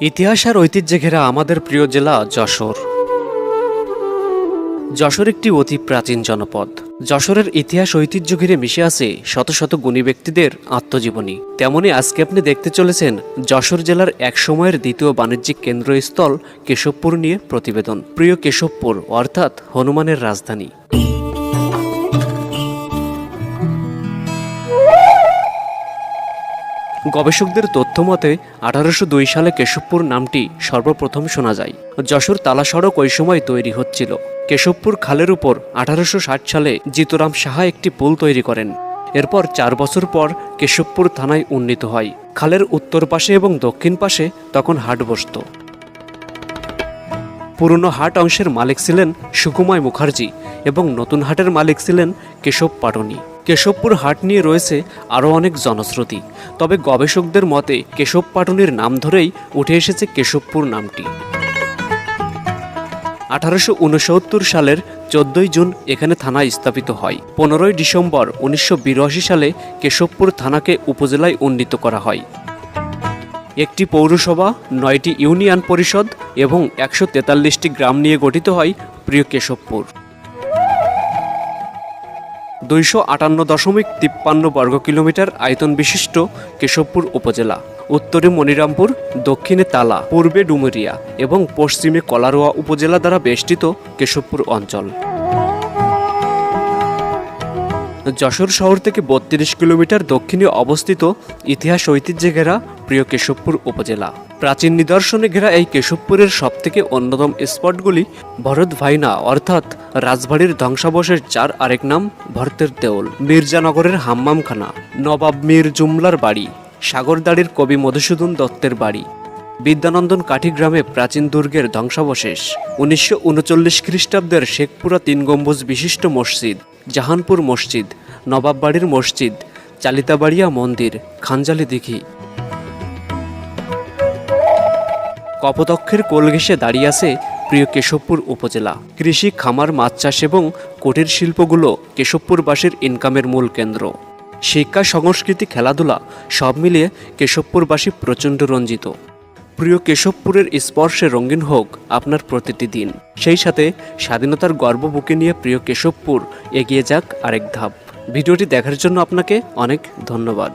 ইতিহাস আর ঐতিহ্যে ঘেরা আমাদের প্রিয় জেলা যশোর। যশোর একটি অতি প্রাচীন জনপদ। যশোরের ইতিহাস ঐতিহ্য ঘিরে মিশে আছে শত শত গুণী ব্যক্তিদের আত্মজীবনী। তেমনি আজকে আপনি দেখতে চলেছেন যশোর জেলার এক সময়ের দ্বিতীয় বাণিজ্যিক কেন্দ্রস্থল কেশবপুর নিয়ে প্রতিবেদন। প্রিয় কেশবপুর, অর্থাৎ হনুমানের রাজধানী। গবেষকদের তথ্য মতে আঠারোশো দুই সালে কেশবপুর নামটি সর্বপ্রথম শোনা যায়। যশোর তালা সড়ক ওই সময় তৈরি হচ্ছিল। কেশবপুর খালের উপর আঠারোশো ষাট সালে জিতুরাম সাহা একটি পুল তৈরি করেন। এরপর চার বছর পর কেশবপুর থানায় উন্নীত হয়। খালের উত্তর পাশে এবং দক্ষিণ পাশে তখন হাট বসত। পুরনো হাট অংশের মালিক ছিলেন সুকুময় মুখার্জি এবং নতুন হাটের মালিক ছিলেন কেশব পাটনি। কেশবপুর হাট নিয়ে রয়েছে আরও অনেক জনশ্রুতি। তবে গবেষকদের মতে কেশব পাটনির নাম ধরেই উঠে এসেছে কেশবপুর নামটি। আঠারোশো উনসত্তর সালের চোদ্দই জুন এখানে থানা স্থাপিত হয়। পনেরোই ডিসেম্বর উনিশশো বিরাশি সালে কেশবপুর থানাকে উপজেলায় উন্নীত করা হয়। একটি পৌরসভা, নয়টি ইউনিয়ন পরিষদ এবং একশো তেতাল্লিশটি গ্রাম নিয়ে গঠিত হয় প্রিয় কেশবপুর। দুইশো আটান্ন দশমিক তিপ্পান্ন বর্গ কিলোমিটার আয়তন বিশিষ্ট কেশবপুর উপজেলা। উত্তরে মনিরামপুর, দক্ষিণে তালা, পূর্বে ডুমুরিয়া এবং পশ্চিমে কলারোয়া উপজেলা দ্বারা বেষ্টিত কেশবপুর অঞ্চল। যশোর শহর থেকে বত্রিশ কিলোমিটার দক্ষিণে অবস্থিত ইতিহাস ঐতিহ্যে ঘেরা প্রিয় কেশবপুর উপজেলা। প্রাচীন নিদর্শনে ঘেরা এই কেশবপুরের সবথেকে অন্যতম স্পটগুলি ভরত ভাইনা, অর্থাৎ রাজবাড়ির ধ্বংসাবশেষ, যার আরেক নাম ভরতের দেওল মির্জানগরের হাম্মামখানা, নবাব মীর জুমলার বাড়ি, সাগরদাড়ির কবি মধুসূদন দত্তের বাড়ি। বিদ্যানন্দন কাঠি গ্রামে প্রাচীন দুর্গের ধ্বংসাবশেষ, উনিশশো উনচল্লিশ খ্রিস্টাব্দের শেখপুরা তিন গম্বুজ বিশিষ্ট মসজিদ, জাহানপুর মসজিদ, নবাববাড়ির মসজিদ, চালিতাবাড়িয়া মন্দির খানজালি দিঘি। কপোতক্ষের কোল দাঁড়িয়ে আছে প্রিয় কেশবপুর উপজেলা। কৃষি, খামার, মাছ চাষ এবং কুটির শিল্পগুলো কেশবপুরবাসীর ইনকামের মূল কেন্দ্র। শিক্ষা, সংস্কৃতি, খেলাধুলা সব মিলিয়ে কেশবপুরবাসী প্রচণ্ড রঞ্জিত। প্রিয় কেশবপুরের স্পর্শে রঙিন হোক আপনার প্রতিটি দিন। সেই সাথে স্বাধীনতার গর্ব বুকে নিয়ে প্রিয় কেশবপুর এগিয়ে যাক আরেক ধাপ। ভিডিওটি দেখার জন্য আপনাকে অনেক ধন্যবাদ।